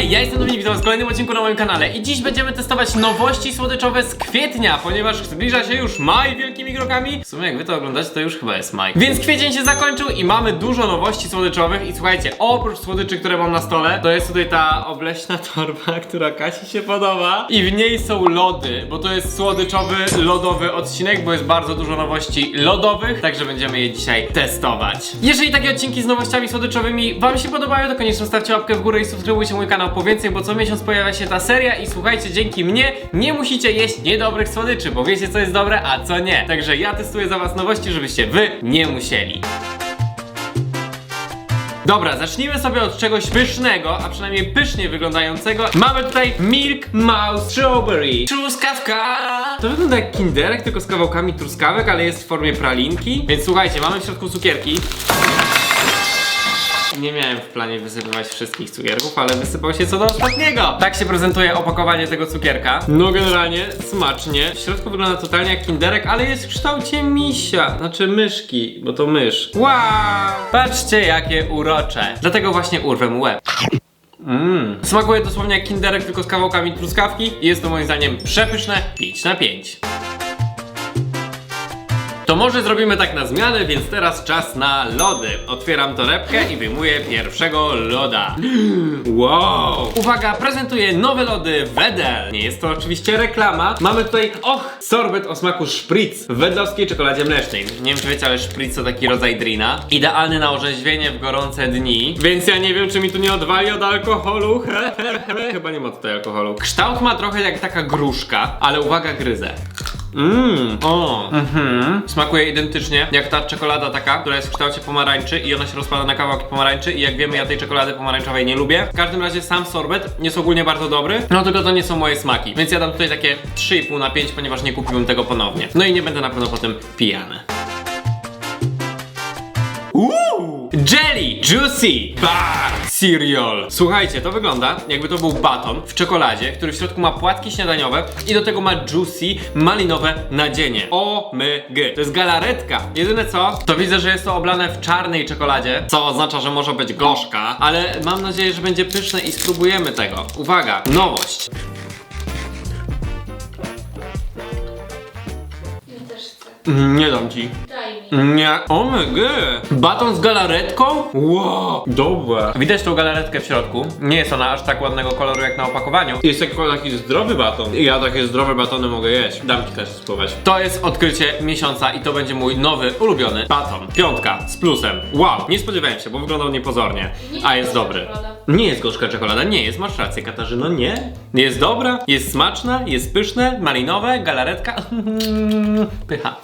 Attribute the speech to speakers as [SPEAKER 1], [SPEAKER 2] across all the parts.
[SPEAKER 1] Hej, ja jestem Dominik, witam w kolejnym odcinku na moim kanale i dziś będziemy testować nowości słodyczowe z kwietnia, ponieważ zbliża się już maj wielkimi krokami. W sumie jak wy to oglądacie, to już chyba jest maj. Więc kwiecień się zakończył i mamy dużo nowości słodyczowych i słuchajcie, oprócz słodyczy, które mam na stole, to jest tutaj ta obleśna torba, która Kasi się podoba i w niej są lody, bo to jest słodyczowy, lodowy odcinek, bo jest bardzo dużo nowości lodowych, także będziemy je dzisiaj testować. Jeżeli takie odcinki z nowościami słodyczowymi wam się podobają, to koniecznie zostawcie łapkę w górę i subskrybujcie mój kanał po więcej, bo co miesiąc pojawia się ta seria i słuchajcie, dzięki mnie nie musicie jeść niedobrych słodyczy, bo wiecie co jest dobre, a co nie. Także ja testuję za was nowości, żebyście wy nie musieli. Dobra, zacznijmy sobie od czegoś pysznego, a przynajmniej pysznie wyglądającego. Mamy tutaj Milk Mouse Strawberry. Truskawka! To wygląda jak kinderek, tylko z kawałkami truskawek, ale jest w formie pralinki. Więc słuchajcie, mamy w środku cukierki. Nie miałem w planie wysypywać wszystkich cukierków, ale wysypał się co do ostatniego. Tak się prezentuje opakowanie tego cukierka. No generalnie smacznie. W środku wygląda totalnie jak kinderek, ale jest w kształcie misia. Znaczy myszki, bo to mysz. Wow! Patrzcie jakie urocze. Dlatego właśnie urwę mu łeb. Mmm. Smakuje dosłownie jak kinderek, tylko z kawałkami truskawki. I jest to moim zdaniem przepyszne 5 na 5. To może zrobimy tak na zmianę, więc teraz czas na lody. Otwieram torebkę i wyjmuję pierwszego loda. Wow! Uwaga, prezentuję nowe lody Wedel. Nie jest to oczywiście reklama. Mamy tutaj, och, sorbet o smaku szpric w wedlowskiej czekoladzie mlecznej. Nie wiem czy wiecie, ale szpric to taki rodzaj drina. Idealny na orzeźwienie w gorące dni. Więc ja nie wiem, czy mi tu nie odwali od alkoholu. Chyba nie ma tutaj alkoholu. Kształt ma trochę jak taka gruszka, ale uwaga, gryzę. Mmm, o, mhm. Smakuje identycznie jak ta czekolada taka, która jest w kształcie pomarańczy i ona się rozpada na kawałki pomarańczy i jak wiemy ja tej czekolady pomarańczowej nie lubię. W każdym razie sam sorbet jest ogólnie bardzo dobry, no tylko to nie są moje smaki, więc ja dam tutaj takie 3,5 na 5, ponieważ nie kupiłem tego ponownie. No i nie będę na pewno potem pijany. Uuu! Jelly Juicy Bar Cereal. Słuchajcie, to wygląda jakby to był baton w czekoladzie, który w środku ma płatki śniadaniowe i do tego ma juicy malinowe nadzienie. O my g. To jest galaretka. Jedyne co, to widzę, że jest to oblane w czarnej czekoladzie, co oznacza, że może być gorzka, ale mam nadzieję, że będzie pyszne i spróbujemy tego. Uwaga, nowość.
[SPEAKER 2] Ja też chcę.
[SPEAKER 1] Nie dam ci.
[SPEAKER 2] Mi.
[SPEAKER 1] Nie. Omg. Baton z galaretką? Wow. Dobre. Widać tą galaretkę w środku. Nie jest ona aż tak ładnego koloru jak na opakowaniu. Jest taki, taki zdrowy baton. I ja takie zdrowe batony mogę jeść. Dam ci też spróbować. To jest odkrycie miesiąca i to będzie mój nowy, ulubiony baton. Piątka z plusem. Wow. Nie spodziewałem się, bo wyglądał niepozornie.
[SPEAKER 2] Nie
[SPEAKER 1] A
[SPEAKER 2] jest
[SPEAKER 1] dobry.
[SPEAKER 2] czekolada.
[SPEAKER 1] Nie jest gorzka czekolada. Nie jest. Masz rację, Katarzyno. Nie. Jest dobra, jest smaczna, jest pyszne, malinowe, galaretka. Pycha.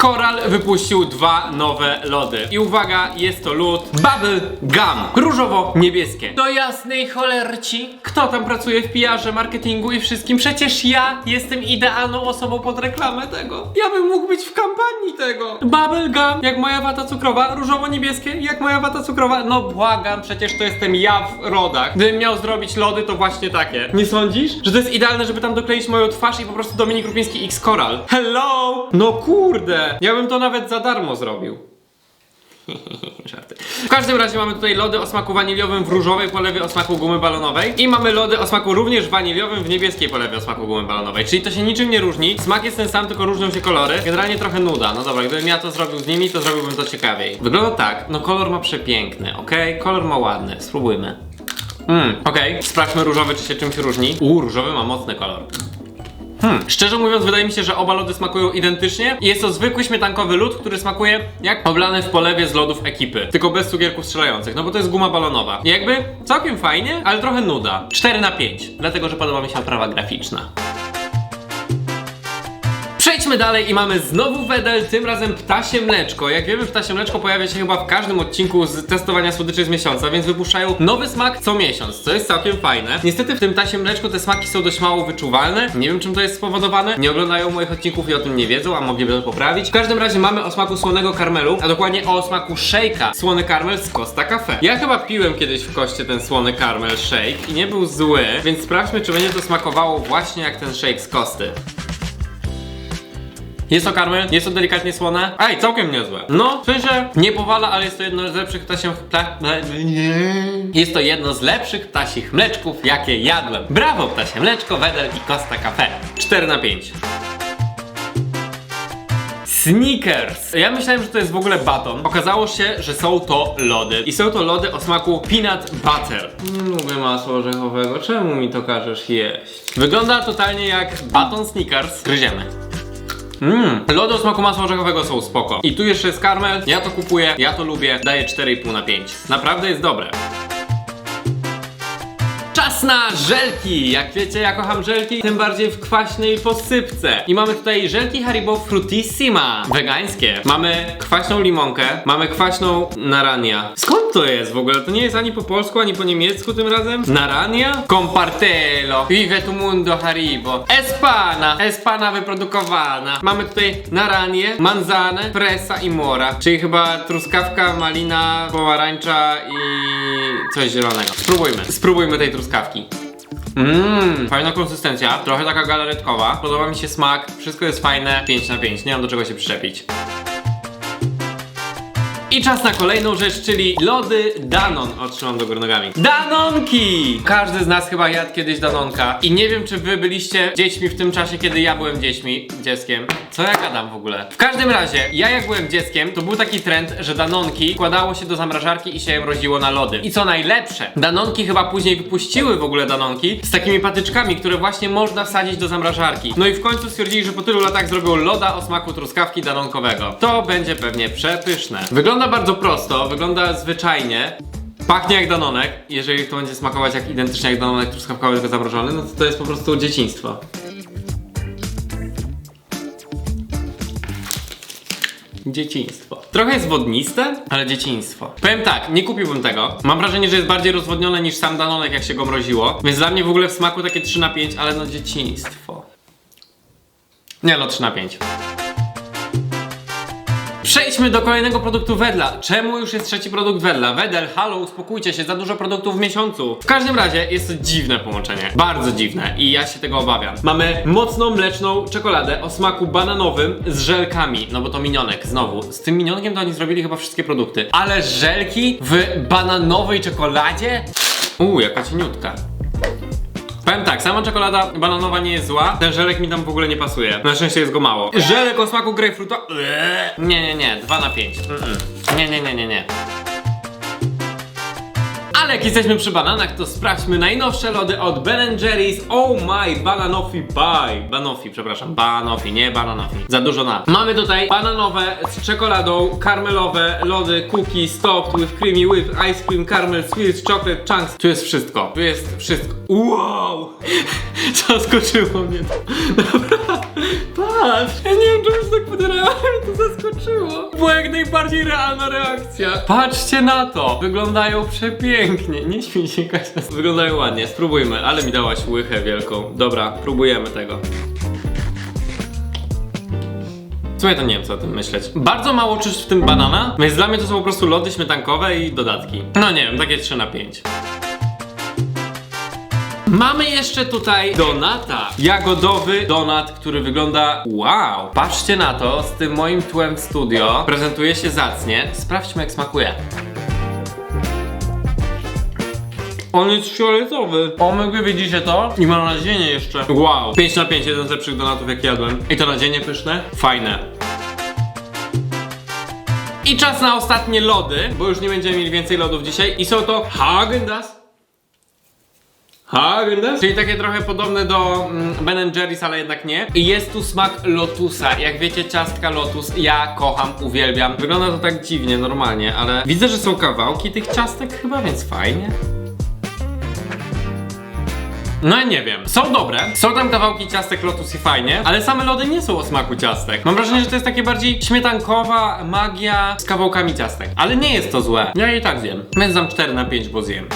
[SPEAKER 1] Koral wypuścił dwa nowe lody. I uwaga, jest to lód Bubble Gum. Różowo-niebieskie. Do jasnej cholerci. Kto tam pracuje w PR-ze, marketingu i wszystkim? Przecież ja jestem idealną osobą pod reklamę tego. Ja bym mógł być w kampanii tego. Bubble Gum, jak moja wata cukrowa. Różowo-niebieskie, jak moja wata cukrowa. No błagam, przecież to jestem ja w rodach. Gdybym miał zrobić lody, to właśnie takie. Nie sądzisz? Że to jest idealne, żeby tam dokleić moją twarz i po prostu Dominik Rupiński X Coral. Hello! No kurde! Ja bym to nawet za darmo zrobił. Żarty. W każdym razie mamy tutaj lody o smaku waniliowym w różowej polewie o smaku gumy balonowej i mamy lody o smaku również waniliowym w niebieskiej polewie o smaku gumy balonowej. Czyli to się niczym nie różni. Smak jest ten sam, tylko różnią się kolory. Generalnie trochę nuda. No dobra, gdybym ja to zrobił z nimi, to zrobiłbym to ciekawiej. Wygląda tak. No kolor ma przepiękny, okej? Kolor ma ładny. Spróbujmy. Mmm, okej. Sprawdźmy różowy, czy się czymś różni. Uuu, różowy ma mocny kolor. Hmm. Szczerze mówiąc, wydaje mi się, że oba lody smakują identycznie. I jest to zwykły śmietankowy lód, który smakuje jak oblany w polewie z lodów ekipy. Tylko bez cukierków strzelających, no bo to jest guma balonowa. I jakby całkiem fajnie, ale trochę nuda. 4 na 5, dlatego że podoba mi się oprawa graficzna. Przejdźmy dalej i mamy znowu Wedel, tym razem ptasie mleczko. Jak wiemy, ptasie mleczko pojawia się chyba w każdym odcinku z testowania słodyczy z miesiąca, więc wypuszczają nowy smak co miesiąc, co jest całkiem fajne. Niestety w tym ptasie mleczko te smaki są dość mało wyczuwalne. Nie wiem czym to jest spowodowane. Nie oglądają moich odcinków i o tym nie wiedzą, a mogliby to poprawić. W każdym razie mamy o smaku słonego karmelu, a dokładnie o smaku shake'a. Słony karmel z Costa Cafe. Ja chyba piłem kiedyś w koście ten słony karmel shake i nie był zły, więc sprawdźmy czy będzie to smakowało właśnie jak ten shake z Kosty. Jest to karmel, jest to delikatnie słone. Ej, całkiem niezłe. No, w sensie nie powala, ale jest to jedno z lepszych ptasich... Pta... Jest to jedno z lepszych ptasich mleczków, jakie jadłem. Brawo, ptasie mleczko, Wedel i Costa Cafe. 4 na 5. Snickers. Ja myślałem, że to jest w ogóle baton. Okazało się, że są to lody. I są to lody o smaku peanut butter. Nie lubię masła orzechowego. Czemu mi to każesz jeść? Wygląda totalnie jak baton Snickers. Gryziemy. Mmm, lody o smaku masła orzechowego są spoko. I tu jeszcze jest karmel, ja to kupuję, ja to lubię, daję 4,5 na 5. Naprawdę jest dobre. Na żelki! Jak wiecie, ja kocham żelki, tym bardziej w kwaśnej posypce. I mamy tutaj żelki Haribo Frutissima, wegańskie. Mamy kwaśną limonkę, mamy kwaśną narania. Skąd to jest w ogóle? To nie jest ani po polsku, ani po niemiecku tym razem? Narania? Compartelo. Vive tu mundo Haribo. Espana. Espana wyprodukowana. Mamy tutaj naranię, manzanę, presa i mora. Czyli chyba truskawka, malina, pomarańcza i coś zielonego. Spróbujmy. Spróbujmy tej truskawki. Mmm, fajna konsystencja, trochę taka galaretkowa. Podoba mi się smak, wszystko jest fajne. 5 na 5, nie mam do czego się przyczepić. I czas na kolejną rzecz, czyli lody Danon. Otrzymam do góry nogami. Danonki! Każdy z nas chyba jadł kiedyś Danonka. I nie wiem, czy wy byliście dziećmi w tym czasie, kiedy ja byłem dziećmi, dzieckiem. Co ja gadam w ogóle? W każdym razie, ja jak byłem dzieckiem, to był taki trend, że Danonki kładało się do zamrażarki i się mroziło na lody. I co najlepsze, Danonki chyba później wypuściły w ogóle Danonki z takimi patyczkami, które właśnie można wsadzić do zamrażarki. No i w końcu stwierdzili, że po tylu latach zrobią loda o smaku truskawki danonkowego. To będzie pewnie przepyszne. Wygląda bardzo prosto, wygląda zwyczajnie. Pachnie jak danonek. Jeżeli to będzie smakować jak identycznie jak danonek truskawkowy, tylko zamrożony, no to to jest po prostu dzieciństwo. Dzieciństwo. Trochę jest wodniste, ale dzieciństwo. Powiem tak, nie kupiłbym tego. Mam wrażenie, że jest bardziej rozwodnione niż sam Danonek, jak się go mroziło. Więc dla mnie w ogóle w smaku takie 3 na 5, ale no dzieciństwo. Nie no, 3 na 5. Przejdźmy do kolejnego produktu Wedla. Czemu już jest trzeci produkt Wedla? Wedel, halo, uspokójcie się, za dużo produktów w miesiącu. W każdym razie jest to dziwne połączenie. Bardzo dziwne i ja się tego obawiam. Mamy mocną mleczną czekoladę o smaku bananowym z żelkami. No bo to minionek, znowu. Z tym minionkiem to oni zrobili chyba wszystkie produkty. Ale żelki w bananowej czekoladzie? Uuu, jaka cieniutka. Powiem tak, sama czekolada bananowa nie jest zła, ten żelek mi tam w ogóle nie pasuje. Na szczęście jest go mało. Żelek o smaku grejpfruta? Eee. Nie, nie, nie, 2 na 5. Mm-mm. Nie, nie, nie, nie, nie. Ale jak jesteśmy przy bananach, to sprawdźmy najnowsze lody od Ben Jerry's Oh My Bananofi Pie. Banofi, przepraszam, Banofi, nie Bananofi. Za dużo na. Mamy tutaj bananowe z czekoladą, karmelowe lody, cookies, topped with creamy whip, ice cream, caramel, sweet chocolate chunks. Tu jest wszystko. Tu jest wszystko. Wow! Zaskoczyło mnie to. Dobra. Patrz! Ja nie wiem, czemu się tak podierałem, to zaskoczyło. Była jak najbardziej realna reakcja. Patrzcie na to! Wyglądają przepięknie. Nie śmiej się Kasia. Wyglądają ładnie, spróbujmy, ale mi dałaś łychę wielką. Dobra, próbujemy tego. Sumie to nie wiem co o tym myśleć. Bardzo mało czuć w tym banana, więc dla mnie to są po prostu lody śmietankowe i dodatki. No nie wiem, takie 3 na 5. Mamy jeszcze tutaj donata. Jagodowy donat, który wygląda wow. Patrzcie na to, z tym moim tłem w studio. Prezentuje się zacnie. Sprawdźmy jak smakuje. On jest fioletowy. O, my wy widzicie to? I ma nadzienie jeszcze. Wow. 5 na 5, jeden z lepszych donatów jak jadłem. I to nadzienie pyszne? Fajne. I czas na ostatnie lody, bo już nie będziemy mieli więcej lodów dzisiaj. I są to Häagen-Dazs. Häagen-Dazs? Czyli takie trochę podobne do mm, Ben Jerry's, ale jednak nie. I jest tu smak lotusa. Jak wiecie, ciastka lotus ja kocham, uwielbiam. Wygląda to tak dziwnie, normalnie, ale widzę, że są kawałki tych ciastek chyba, więc fajnie. No nie wiem. Są dobre. Są tam kawałki ciastek Lotus i fajnie, ale same lody nie są o smaku ciastek. Mam wrażenie, że to jest takie bardziej śmietankowa magia z kawałkami ciastek. Ale nie jest to złe. Ja i tak zjem. Więc dam 4 na 5, bo zjem.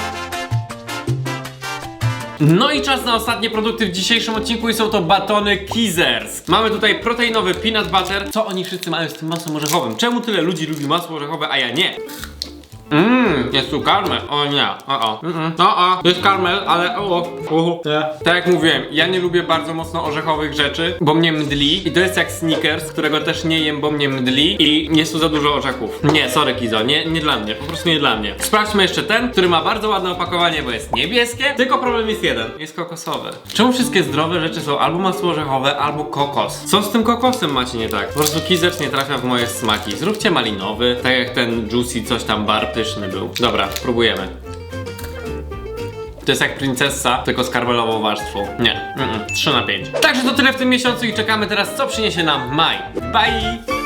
[SPEAKER 1] No i czas na ostatnie produkty w dzisiejszym odcinku i są to batony Kizzers. Mamy tutaj proteinowy peanut butter. Co oni wszyscy mają z tym masłem orzechowym? Czemu tyle ludzi lubi masło orzechowe, a ja nie? Mmm, jest tu karmel. O nie, o o. Mm-mm. O o, jest karmel, ale o o. Nie. Tak jak mówiłem, ja nie lubię bardzo mocno orzechowych rzeczy, bo mnie mdli. I to jest jak Snickers, którego też nie jem, bo mnie mdli. I jest tu za dużo orzechów. Nie, sorry Kizo, nie, nie dla mnie, po prostu nie dla mnie. Sprawdźmy jeszcze ten, który ma bardzo ładne opakowanie, bo jest niebieskie. Tylko problem jest jeden, jest kokosowy. Czemu wszystkie zdrowe rzeczy są albo masło orzechowe, albo kokos? Co z tym kokosem macie nie tak? Po prostu Kizecz nie trafia w moje smaki. Zróbcie malinowy, tak jak ten juicy coś tam bar pyszny był. Dobra, próbujemy. To jest jak princessa, tylko z karmelową warstwą. Nie, mm -mm. 3 na 5. Także to tyle w tym miesiącu i czekamy teraz, co przyniesie nam maj. Bye!